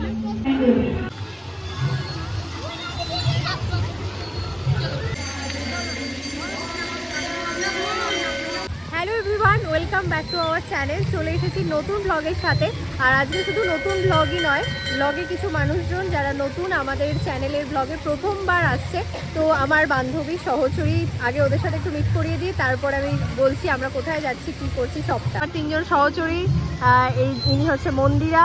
Hello everyone welcome back to our channel চলে এসেছি নতুন ব্লগের সাথে। আর আজকে শুধু নতুন ব্লগই নয় ব্লগে কিছু মানুষজন যারা নতুন আমাদের চ্যানেলের ব্লগে প্রথমবার আসছে, তো আমার বান্ধবী সহচরী, আগে ওদের সাথে একটু মিট করিয়ে দিই, তারপর আমি বলছি আমরা কোথায় যাচ্ছি, কি করছি, সবটা। তিনজন সহচরী এই ইনি হচ্ছে মন্দিরা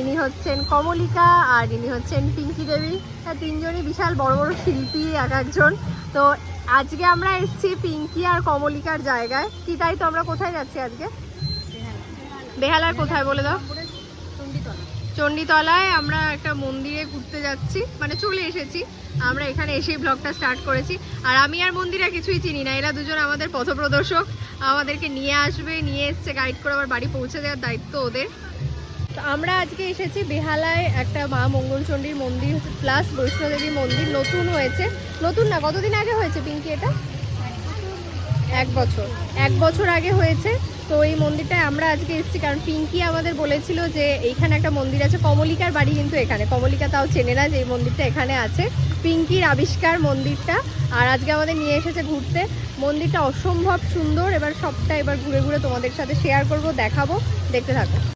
ইনি হচ্ছেন কমলিকা আর ইনি হচ্ছেন পিঙ্কি দেবী। আর তিনজনই বিশাল বড় বড় শিল্পী, এক একজন। তো আজকে আমরা এসেছি পিঙ্কি আর কমলিকার জায়গায়। কি তাই তো আমরা কোথায় যাচ্ছি আজকে? বেহালার কোথায় বলে দাও? চণ্ডীতলায় আমরা একটা মন্দিরে ঘুরতে যাচ্ছি। মানে চলে এসেছি। আমরা এখানে এসেই ব্লগটা স্টার্ট করেছি। আর আমি আর মন্দিরা কিছুই চিনি না। এরা দুজন আমাদের পথপ্রদর্শক। আমাদেরকে নিয়ে আসবে, নিয়ে এসছে গাইড করে আবার বাড়ি পৌঁছে দেওয়ার দায়িত্ব ওদের। তো আমরা আজকে এসেছি বেহালায় একটা মা মঙ্গলচণ্ডীর মন্দির প্লাস বৈষ্ণোদেবী মন্দির নতুন হয়েছে। নতুন না, কতদিন আগে হয়েছে পিঙ্কি এটা? এক বছর। এক বছর আগে হয়েছে। তো এই মন্দিরটায় আমরা আজকে এসেছি, কারণ পিঙ্কি আমাদের বলেছিল যে এইখানে একটা মন্দির আছে, কমলিকার বাড়ি কিন্তু এখানে। কমলিকা তাও চেনে না যে এই মন্দিরটা এখানে আছে। পিঙ্কির আবিষ্কার মন্দিরটা, আর আজকে আমাদের নিয়ে এসেছে ঘুরতে। মন্দিরটা অসম্ভব সুন্দর, এবার সবটা এবার ঘুরে ঘুরে তোমাদের সাথে শেয়ার করব, দেখাবো। দেখতে থাকো।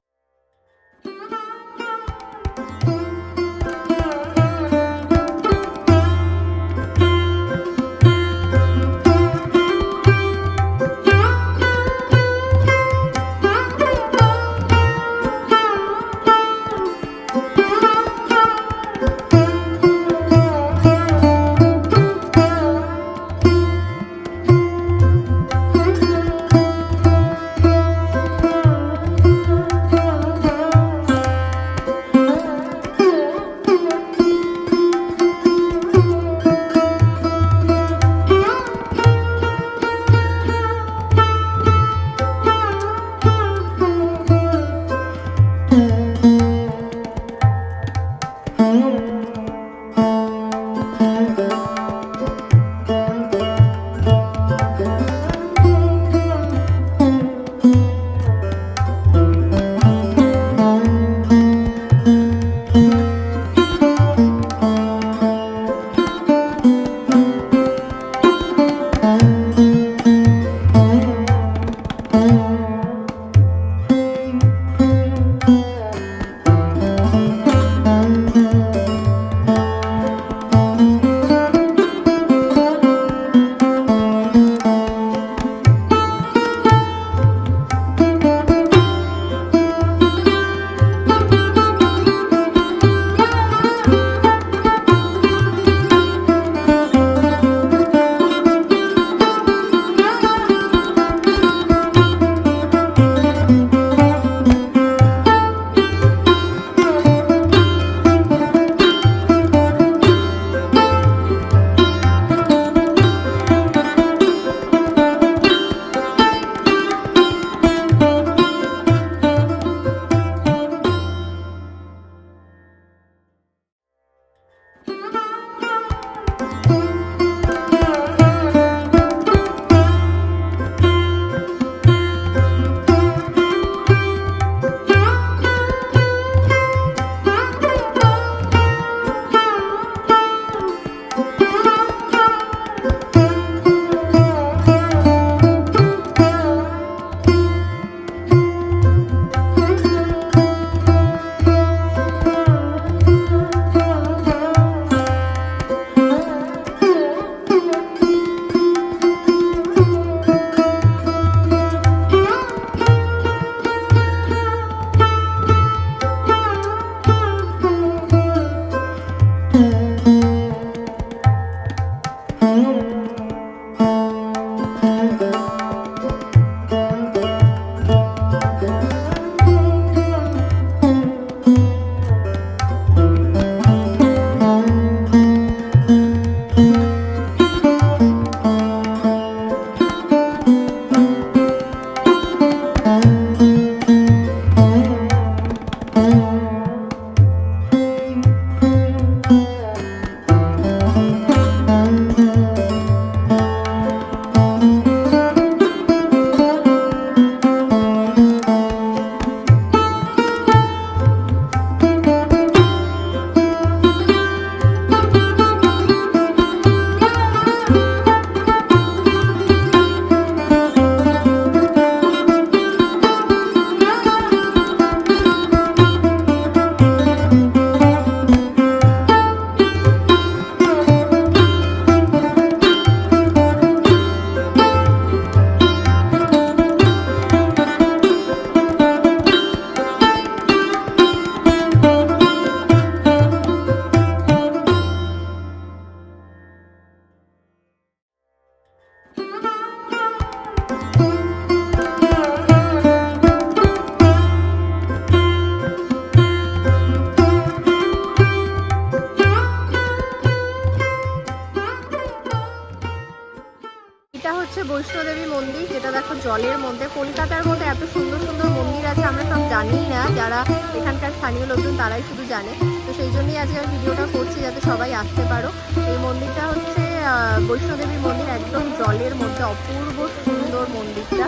বৈষ্ণোদেবী মন্দির যেটা দেখো জলের মধ্যে। কলকাতার মধ্যে এত সুন্দর সুন্দর মন্দির আছে আমরা সব জানিই না। যারা এখানকার স্থানীয় লোকজন তারাই শুধু জানে। তো সেই জন্যই আজকে আমি ভিডিওটা করছি যাতে সবাই আসতে পারো। এই মন্দিরটা হচ্ছে আহ, বৈষ্ণোদেবী মন্দির একদম জলের মধ্যে অপূর্ব সুন্দর মন্দিরটা।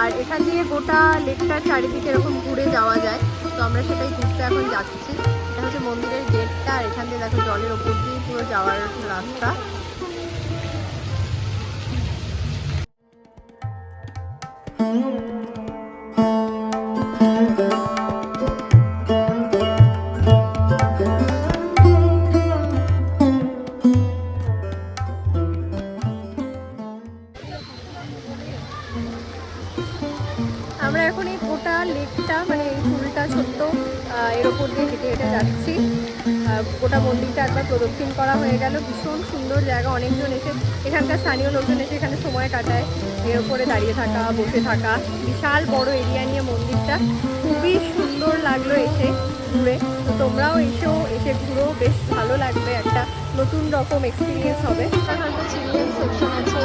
আর এখান দিয়ে গোটা লেকটার চারিদিকে এরকম ঘুরে যাওয়া যায়। তো আমরা সেটাই ঘুরতে এখন যাচ্ছি। এটা হচ্ছে মন্দিরের গেটটা আর এখান দিয়ে দেখো জলের ওপর দিয়ে পুরো যাওয়ার রাস্তা। Mm-hmm. দিয়ে হেঁটে হেঁটে যাচ্ছি। গোটা মন্দিরটা একবার প্রদক্ষিণ করা হয়ে গেল। ভীষণ সুন্দর জায়গা। অনেকজন এসে, এখানকার স্থানীয় লোকজন এসে এখানে সময় কাটায়। এর উপরে দাঁড়িয়ে থাকা, বসে থাকা, বিশাল বড় এরিয়া নিয়ে মন্দিরটা। খুবই সুন্দর লাগল এসে ঘুরে। তো তোমরাও এসেও এসে ঘুরো। বেশ ভালো লাগবে। একটা নতুন রকম এক্সপিরিয়েন্স হবে। চিলড্রেন সেকশন আছে